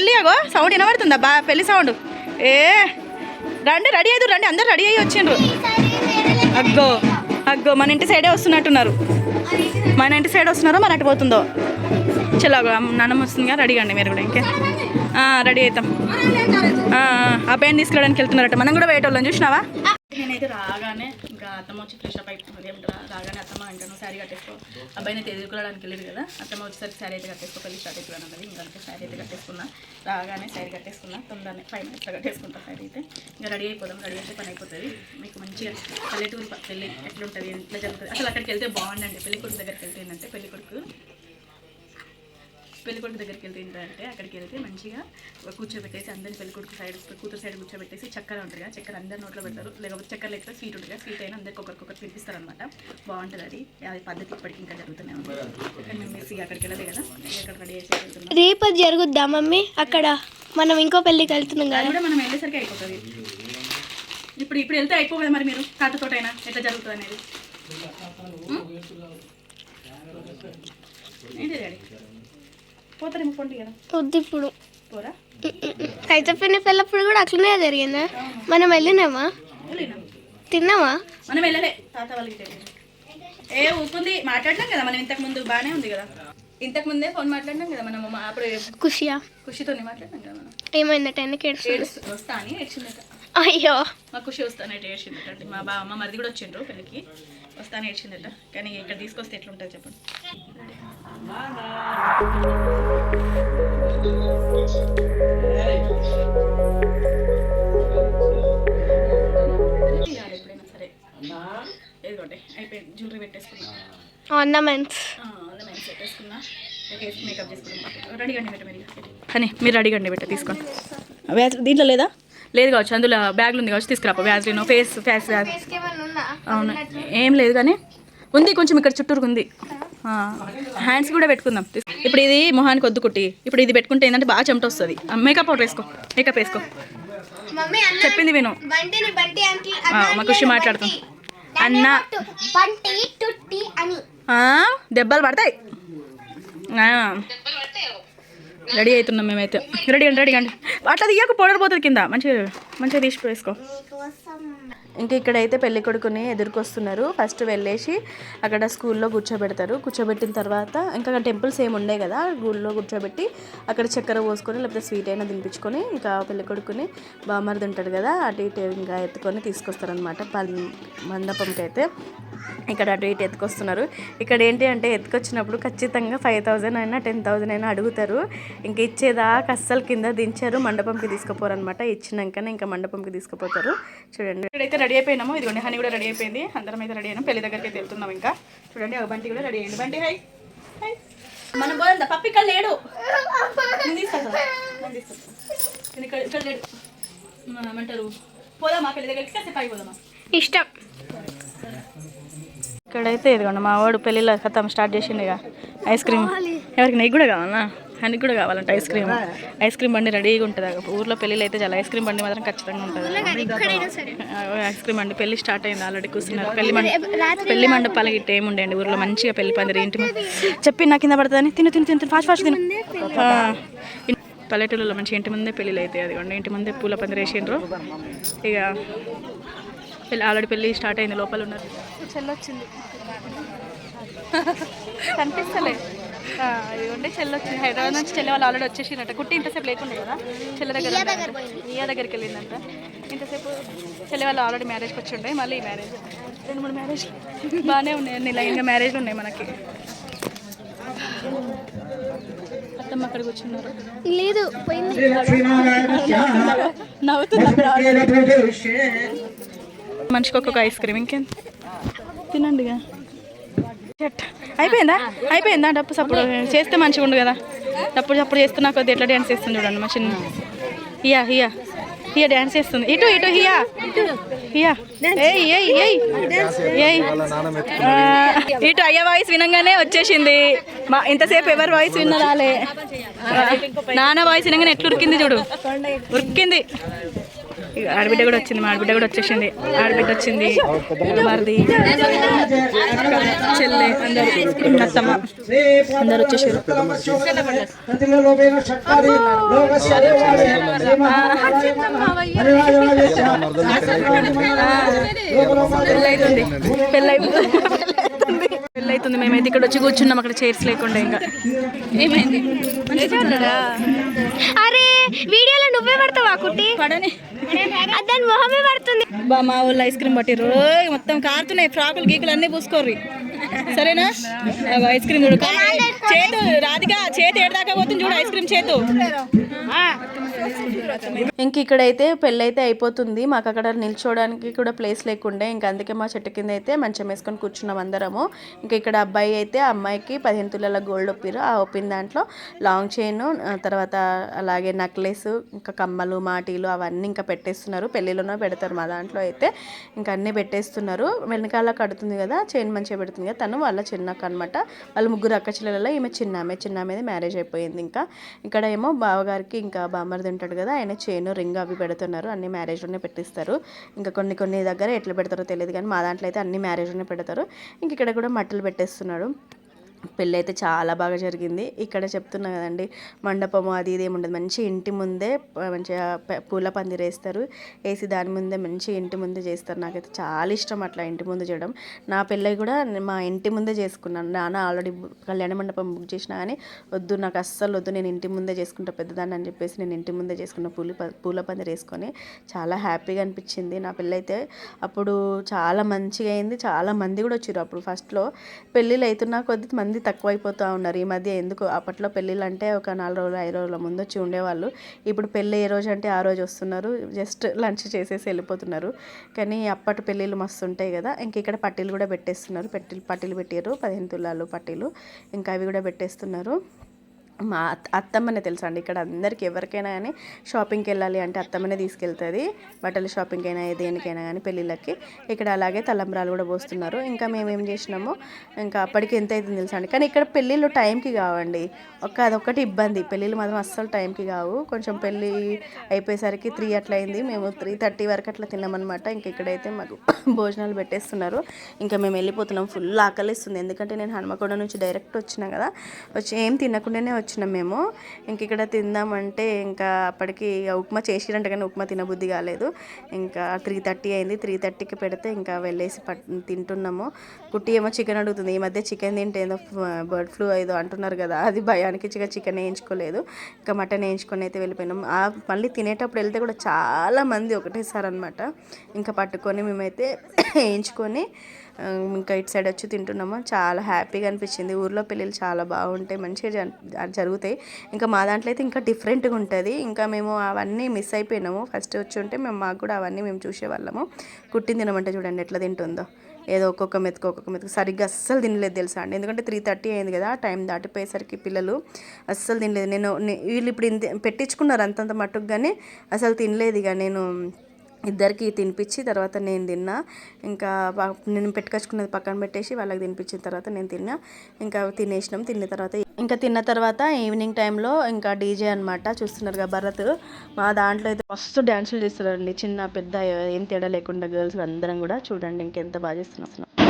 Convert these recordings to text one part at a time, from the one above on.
పెళ్ళి అగో సౌండ్ వినబడుతుందా బా పెళ్ళి సౌండ్ ఏ రండి రెడీ అయ్యారు రండి అందరు రెడీ అయ్యి వచ్చిండ్రు అగ్గో అగ్గో మన ఇంటి సైడే వస్తున్నట్టున్నారు మన ఇంటి సైడ్ వస్తున్నారో మరి అటు పోతుందో చలాగో నాన్నమ్మ వస్తుందిగా రెడీ అండి మీరు కూడా ఇంకే రెడీ అవుతాం ఆ, ఆ, అబ్బాయిని తీసుకురావడానికి వెళ్తున్నారట మనం కూడా వేయటోళ్ళని చూసినావా నేనైతే రాగానే ఇంకా అత్తమ్మ వచ్చి ఫ్రెష్ అప్ అయిపోతుంది. ఏమిటా రాగానే అత్తమ్మ అంటాను శారీ కట్టేసుకో. అబ్బాయి అయితే ఎదుర్కోవడానికి వెళ్ళేది కదా. అత్తమ్మ వచ్చేసరికి శారీ అయితే కట్టేసుకో పెళ్ళి స్టార్ట్ అయిపోయాను అన్నది. ఇంకా అంతే శారీ అయితే కట్టేసుకున్నా. రాగానే శారీ కట్టేసుకున్నా. తొందరనే ఫైవ్ మినిట్స్లో కట్టేసుకుంటా శారీ అయితే. ఇంకా రెడీ అయిపోదాం. రెడీ అయితే పని అయిపోతుంది. మీకు మంచిగా పల్లెటూరు పెళ్ళి పెళ్ళి ఎట్లుంటుంది ఎట్లా జరుగుతుంది? అసలు అక్కడికి వెళ్తే బాగుండండి పెళ్ళి కొడుకు దగ్గరికి వెళ్తే ఏంటంటే పెళ్ళి కొడుకు పెళ్ళి కొడుకు దగ్గరికి వెళ్తే ఏంటంటే అక్కడికి వెళ్తే మంచిగా కూర్చోబెట్టేసి అందరిని పెళ్ళి కొడుకు సైడ్ కూతురు సైడ్ కూర్చోబెట్టేసి చక్కెర ఉంటుంది కదా చక్కెర అందరి నోట్లో పెడతారు. లేకపోతే చక్కెర లేకపోతే స్వీట్ ఉంటుంది కదా స్వీట్ అయినా అందరికి ఒకరికొకరు తినిపిస్తారు అనమాట బాగుంటుంది అది. అది పద్ధతి ఇప్పటికి ఇంకా జరుగుతూనే ఉంది. కానీ మేము మిస్ అక్కడికి వెళ్ళలే కదా అక్కడ రెడీ చేసి వెళ్తున్నాం రేపు అది జరుగుద్దా మమ్మీ? అక్కడ మనం ఇంకో పెళ్ళికి వెళ్తున్నాం కదా. కూడా మనం వెళ్ళేసరికి అయిపోతుంది. ఇప్పుడు ఇప్పుడు వెళ్తే అయిపోవాలి మరి మీరు? తాతతోటైనా ఎట్లా జరుగుతుంది అనేది? ఏంటి డాడీ? కదా. ఇప్పుడు. పోరా? అయితే పిన్ని పెళ్ళప్పుడు కూడా అట్లనే జరిగిందా? మనం వెళ్ళినామా? వెళ్ళినా. తిన్నామా? మనం వెళ్ళలే. తాత వాళ్ళకి ఏ ఊపుంది మాట్లాడినాం కదా మనం ఇంతకు ముందు బాగానే ఉంది కదా. ఇంతకు ముందే ఫోన్ మాట్లాడినాం కదా మనం అప్పుడు ఖుషియా? ఖుషితో మాట్లాడినాం కదా మనం. ఏమైందట ఎన్నికి ఏడుస్తుంది? ఏడుస్తూ వస్తా అని ఏడ్చిందట. అయ్యో. మా ఖుషి వస్తానైతే ఏడ్చిందట మా బా మా మరిది కూడా వచ్చిండ్రు పెళ్ళికి. వస్తాను ఏడ్చిందట. కానీ ఇక్కడ తీసుకొస్తే ఎట్లుంటుంది చెప్పండి. ఇవ్వాలి ఎప్పుడైనా సరే ఏదిగోండి అయిపోయింది జ్యువెలరీ పెట్టేసుకున్నా ఆర్నమెంట్స్ ఆర్నమెంట్స్ పెట్టేసుకున్నా మేకప్ చేసుకున్నాం రెడీ అండి పెట్ట మీరు రెడీ అండి పెట్ట తీసుకోండి దీంట్లో లేదా? లేదు కావచ్చు అందులో బ్యాగ్లు ఉంది కావచ్చు తీసుకురాపో వ్యాజ్లిన్ ఫేస్ ఫేస్ వ్యాజ్. అవును. ఏం లేదు కానీ ఉంది కొంచెం ఇక్కడ చుట్టూరు ఉంది. హ్యాండ్స్ కూడా పెట్టుకుందాం. ఇప్పుడు ఇది మొహానికి వద్దు కుట్టి. ఇప్పుడు ఇది పెట్టుకుంటే ఏంటంటే బాగా చెమట వస్తుంది. మేకప్ పౌడర్ వేసుకో. మేకప్ వేసుకో. చెప్పింది విను. మా ఖుషి మాట్లాడుతాం అన్న. దెబ్బలు పడతాయి. రెడీ అవుతున్నాం మేమైతే. రెడీ అండి రెడీ అండి అట్లా తీయక పౌడర్ పోతుంది కింద. మంచిగా మంచిగా తీసి వేసుకో. ఇంకా ఇక్కడైతే పెళ్ళి కొడుకుని ఎదుర్కొస్తున్నారు. ఫస్ట్ వెళ్ళేసి అక్కడ స్కూల్లో కూర్చోబెడతారు. కూర్చోబెట్టిన తర్వాత ఇంకా టెంపుల్స్ ఏమి ఉండే కదా గుళ్ళో కూర్చోబెట్టి అక్కడ చక్కెర పోసుకొని లేకపోతే స్వీట్ అయినా తినిపించుకొని ఇంకా పెళ్ళి కొడుకుని బామర్ది ఉంటాడు కదా అటు ఇటు ఇంకా ఎత్తుకొని తీసుకొస్తారనమాట మండపంకి అయితే ఇక్కడ అటు ఇటు ఎత్తుకొస్తున్నారు. ఇక్కడ ఏంటి అంటే ఎత్తుకొచ్చినప్పుడు ఖచ్చితంగా ఫైవ్ థౌజండ్ అయినా టెన్ థౌజండ్ అయినా అడుగుతారు. ఇంకా ఇచ్చేదాకా అస్సలు కింద దించారు. మండపంకి తీసుకుపోరు అనమాట ఇచ్చినాకనే ఇంకా మండపంకి తీసుకుపోతారు. చూడండి. ఇక్కడైతే రెడీ అయిపోయినాము. ఇదిగోండి హనీ కూడా రెడీ అయిపోయింది. అందరం అయితే రెడీ అయినాం. పెళ్ళి దగ్గరికి అయితే వెళ్తున్నాం ఇంకా. చూడండి ఒక బంటి కూడా రెడీ అయ్యింది బంటి హై. మనం పోదా ఇక్కడ లేడు. ఇక్కడ ఇక్కడ లేడు. ఏమంటారు? పోదామా? పెళ్ళి దగ్గరికి? కాసేపు పై పోదామా? ఇష్టం. ఇక్కడైతే ఇదిగోండి మా వాడు పెళ్ళిలో కథం స్టార్ట్ చేసిండు ఇక ఐస్ క్రీమ్. ఎవరికి నీకు కూడా కావాలా? హనికి కూడా కావాలంట ఐస్ క్రీమ్. ఐస్ క్రీమ్ బండి రెడీగా ఉంటుంది ఊర్లో పెళ్ళిళ్ళు అయితే చాలా. ఐస్ క్రీమ్ బండి మాత్రం ఖచ్చితంగా ఉంటుంది. ఐస్ క్రీమ్ బండి పెళ్ళి స్టార్ట్ అయింది ఆల్రెడీ కూర్చున్నారు. పెళ్ళి మండ పెళ్ళి మండపాలకి ఇట్ట ఏముండండి ఊర్లో? మంచిగా పెళ్ళి పందిరి ఇంటి ముందు. చెప్పి నా కింద పడుతుందని తిను తిను తిను ఫాస్ట్ ఫాస్ట్ తిను. పల్లెటూళ్ళలో మంచి ఇంటి ముందే పెళ్ళిళ్ళు అయితే అదిగోండి ఇంటి ముందే పూల పందిరి వేసిండ్రు ఇక పెళ్ళి ఆల్రెడీ పెళ్ళి స్టార్ట్ అయింది లోపల ఉన్నారు చెల్లొచ్చింది. కనిపిస్తలే. ఆ, ఇదిగోండి చెల్లి వచ్చింది హైదరాబాద్ నుంచి చెల్లె వాళ్ళు ఆల్రెడీ వచ్చేసినట్ట కుట్టి ఇంతసేపు లేకుండే కదా? చెల్లె దగ్గర ఇయ్య దగ్గరికి వెళ్ళిందంట. ఇంతసేపు చెల్లె వాళ్ళు ఆల్రెడీ మ్యారేజ్కి వచ్చి ఉండే మళ్ళీ ఈ మ్యారేజ్. రెండు మూడు మ్యారేజ్. బాగానే ఉన్నాయి అన్ని లైన్గా మ్యారేజ్లు ఉన్నాయి మనకి. అత్తమ్మ అక్కడికి వచ్చిన్నారు. లేదు పోయింది. నవ్వుతున్నారు మనిషికి ఒక్కొక్క ఐస్ క్రీమ్ ఇంకేం? తినండిగా. చెట్. అయిపోయిందా? అయిపోయిందా? డప్పు సప్పుడు. చేస్తే మంచిగా ఉండు కదా. డప్పుడు చప్పుడు చేస్తున్నా కొద్ది ఎట్లా డ్యాన్స్ చేస్తుంది చూడండి మా చిన్న. Here here. హియా డ్యాన్స్ చేస్తుంది. ఇటు ఇటు హియా. హియా. ఏయ్ ఏయ్ ఏయ్. ఏయ్. ఆ, ఇటు అయ్య వాయిస్ వినంగానే వచ్చేసింది. మా ఇంతసేపు ఎవరి వాయిస్ విన్న రాలే నాన్న వాయిస్ వినంగానే ఎట్లా ఉరికింది చూడు. ఉరికింది. ఆడబిడ్డ కూడా వచ్చింది మా ఆడబిడ్డ కూడా వచ్చేసింది. ఆడబిడ్డ వచ్చింది. మరిది చెల్లె అందరు అత్తమ్మ అందరు వచ్చేసారు. పెళ్ళైతుంది పెళ్ళైతుంది పెళ్ళైతుంది మేమైతే ఇక్కడ వచ్చి కూర్చున్నాం. అక్కడ చైర్స్ లేకుండా ఇంకా. ఏమైంది? అరే వీడియోలో నువ్వే పడతావా కుట్టి? పడని. దాని మొహమే పడుతుంది. బా మా ఊళ్ళో ఐస్ క్రీమ్ పట్టిర్రు. మొత్తం కారుతున్నాయి. ఫ్రాకులు గీకులు అన్నీ పూసుకోర్రి. సరేనా? ఐస్ క్రీమ్ చూడు. చేతు రాధిక చేతి ఏడదాకా పోతుంది చూడు ఐస్ క్రీమ్ చేతు. ఇంక ఇక్కడైతే పెళ్ళైతే అయిపోతుంది. మాకు అక్కడ నిల్చోడానికి కూడా ప్లేస్ లేకుండే. ఇంకా అందుకే మా చెట్టు కింద అయితే మంచం వేసుకొని కూర్చున్నాం అందరము. ఇంకా ఇక్కడ అబ్బాయి అయితే అమ్మాయికి పదిహేను తులాల గోల్డ్ ఒప్పిరు ఆ ఒప్పిన దాంట్లో లాంగ్ చైన్ తర్వాత అలాగే నెక్లెస్ ఇంకా కమ్మలు మాటీలు అవన్నీ ఇంకా పెట్టేస్తున్నారు. పెళ్ళిలోనే పెడతారు మా దాంట్లో అయితే. ఇంకా అన్నీ పెట్టేస్తున్నారు. వెనకాల కడుతుంది కదా చైన్ మంచిగా పెడుతుంది కదా. తను వాళ్ళ చిన్నక్క అనమాట వాళ్ళ ముగ్గురు అక్క చెల్లెలలో ఈమె చిన్న ఆమె చిన్న ఆమెది మ్యారేజ్ అయిపోయింది ఇంకా. ఇక్కడ ఏమో బావగారికి ఇంకా బామ్మర్ది ఉంటాడు కదా ఆయన చేను రింగ్ అవి పెడుతున్నారు అన్ని మ్యారేజ్లోనే పెట్టిస్తారు. ఇంకా కొన్ని కొన్ని దగ్గర ఎట్లా పెడతారో తెలియదు కానీ మా దాంట్లో అయితే అన్ని మ్యారేజ్లోనే పెడతారు. ఇంక ఇక్కడ కూడా మట్టలు పెట్టేస్తున్నాడు. పెళ్ళి అయితే చాలా బాగా జరిగింది. ఇక్కడ చెప్తున్నా కదండి మండపము అది ఇది ఏముండదు మంచి ఇంటి ముందే మంచిగా పూల పందిరి వేస్తారు. వేసి దాని ముందే మంచి ఇంటి ముందే చేస్తారు. నాకైతే చాలా ఇష్టం అట్లా ఇంటి ముందు చేయడం. నా పెళ్ళి కూడా మా ఇంటి ముందే చేసుకున్నాను. నాన్న ఆల్రెడీ కళ్యాణ మండపం బుక్ చేసినా కానీ వద్దు నాకు అస్సలు వద్దు నేను ఇంటి ముందే చేసుకుంటా పెద్దదాన్ని అని చెప్పేసి నేను ఇంటి ముందే చేసుకున్న పూల ప- పూల పందిరి వేసుకొని చాలా హ్యాపీగా అనిపించింది. నా పెళ్ళి అయితే అప్పుడు చాలా మంచిగా అయింది. చాలా మంది కూడా వచ్చారు అప్పుడు ఫస్ట్లో. పెళ్ళిళ్ళు అవుతున్నా కొద్ది మంది మంది తక్కువైపోతూ ఉన్నారు. ఈ మధ్య ఎందుకు? అప్పట్లో పెళ్ళిళ్ళు అంటే ఒక నాలుగు రోజులు ఐదు రోజుల ముందు వచ్చి ఉండేవాళ్ళు. ఇప్పుడు పెళ్ళి ఏ రోజు అంటే ఆ రోజు వస్తున్నారు. జస్ట్ లంచ్ చేసేసి వెళ్ళిపోతున్నారు. కానీ అప్పటి పెళ్ళిళ్ళు మస్తు ఉంటాయి కదా. ఇంక ఇక్కడ పట్టీలు కూడా పెట్టేస్తున్నారు. పట్టీలు పట్టీలు పెట్టారు పదిహేను తులాలు పట్టీలు. ఇంకా అవి కూడా పెట్టేస్తున్నారు. మా అత్త అత్తమ్మనే తెలుసా అండి ఇక్కడ అందరికి ఎవరికైనా కానీ షాపింగ్కి వెళ్ళాలి అంటే అత్తమ్మనే తీసుకెళ్తుంది. బట్టల షాపింగ్ అయినా దేనికైనా కానీ పెళ్ళిళ్ళకి. ఇక్కడ అలాగే తలంబ్రాలు కూడా పోస్తున్నారు. ఇంకా మేము ఏం చేసినాము ఇంకా అప్పటికి ఎంత అవుతుంది తెలుసా అండి కానీ ఇక్కడ పెళ్ళిళ్ళు టైంకి కావండి. ఒక అదొకటి ఇబ్బంది. పెళ్ళిళ్ళు మాత్రం అస్సలు టైంకి కావు. కొంచెం పెళ్ళి అయిపోయేసరికి త్రీ అట్లా అయింది. మేము త్రీ థర్టీ వరకు అట్లా తిన్నామన్నమాట. ఇంక ఇక్కడైతే మాకు భోజనాలు పెట్టేస్తున్నారు. ఇంకా మేము వెళ్ళిపోతున్నాం. ఫుల్ ఆకలిస్తుంది. ఎందుకంటే నేను హనుమకొండ నుంచి డైరెక్ట్ వచ్చిన కదా. వచ్చి ఏం తినకుండానే వచ్చి వచ్చినాం మేము. ఇంక ఇక్కడ తిందామంటే ఇంకా అప్పటికి ఉప్మా చేసిరంట కానీ ఉప్మా తినబుద్ధి కాలేదు. ఇంకా త్రీ థర్టీ అయింది. త్రీ థర్టీకి పెడితే ఇంకా వెళ్ళేసి పట్ తింటున్నాము. కుట్టి ఏమో చికెన్ అడుగుతుంది. ఈ మధ్య చికెన్ తింటే ఏదో బర్డ్ ఫ్లూ ఏదో అంటున్నారు కదా అది భయానికి చికెన్ చికెన్ వేయించుకోలేదు. ఇంకా మటన్ వేయించుకొని అయితే వెళ్ళిపోయినాం. ఆ మళ్ళీ తినేటప్పుడు వెళ్తే కూడా చాలా మంది ఒకటేసారి అనమాట ఇంకా పట్టుకొని మేమైతే వేయించుకొని ఇంకా ఇటు సైడ్ వచ్చి తింటున్నాము? చాలా హ్యాపీగా అనిపించింది. ఊర్లో పెళ్ళిళ్ళు చాలా బాగుంటాయి మంచిగా జరుగుతాయి. ఇంకా మా దాంట్లో అయితే ఇంకా డిఫరెంట్గా ఉంటుంది. ఇంకా మేము అవన్నీ మిస్ అయిపోయినాము. ఫస్ట్ వచ్చి ఉంటే మేము మాకు కూడా అవన్నీ మేము చూసేవాళ్ళము కుట్టింది తినమంటే చూడండి ఎట్లా తింటుందో. ఏదో ఒక్కొక్క మెతుకు ఒక్కొక్క మెతుకు. సరిగ్గా అస్సలు తినలేదు తెలుసా అండి. ఎందుకంటే త్రీ థర్టీ అయింది కదా టైం దాటిపోయేసరికి పిల్లలు అస్సలు తినలేదు. నేను వీళ్ళు ఇప్పుడు ఇంత పెట్టించుకున్నారు అంతంత మట్టుకు కానీ అసలు తినలేదు ఇక నేను ఇద్దరికి తినిపించి తర్వాత నేను తిన్నా. ఇంకా నేను పెట్టుకొచ్చుకున్నది పక్కన పెట్టేసి వాళ్ళకి తినిపించిన తర్వాత నేను తిన్నా. ఇంకా తినేసినాం. తిన్న తర్వాత ఇంకా తిన్న తర్వాత ఈవినింగ్ టైంలో ఇంకా డీజే అనమాట చూస్తున్నారు కదా భరత్. మా దాంట్లో అయితే మస్తు డ్యాన్సులు చేస్తున్నారండి చిన్న పెద్ద ఏం తేడా లేకుండా గర్ల్స్ అందరం కూడా. చూడండి ఇంకెంత బాగా చేస్తున్నాం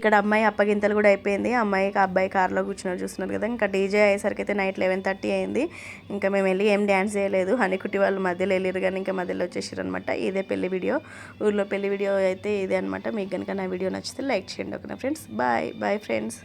ఇక్కడ అమ్మాయి అప్పగింతలు కూడా అయిపోయింది. అమ్మాయికి అబ్బాయి కార్లో కూర్చున్నారు చూస్తున్నారు కదా. ఇంకా డీజే అయ్యేసరికి అయితే నైట్ లెవెన్ థర్టీ అయింది. ఇంకా మేము వెళ్ళి ఏం డ్యాన్స్ చేయలేదు. హనీకుట్టి వాళ్ళు మధ్యలో వెళ్ళారు కానీ ఇంకా మధ్యలో వచ్చేసారు అనమాట ఇదే పెళ్ళి వీడియో. ఊర్లో పెళ్ళి వీడియో అయితే ఇదే అనమాట మీకు కనుక నా వీడియో నచ్చితే లైక్ చేయండి. ఓకేనా ఫ్రెండ్స్? బాయ్. Bye friends.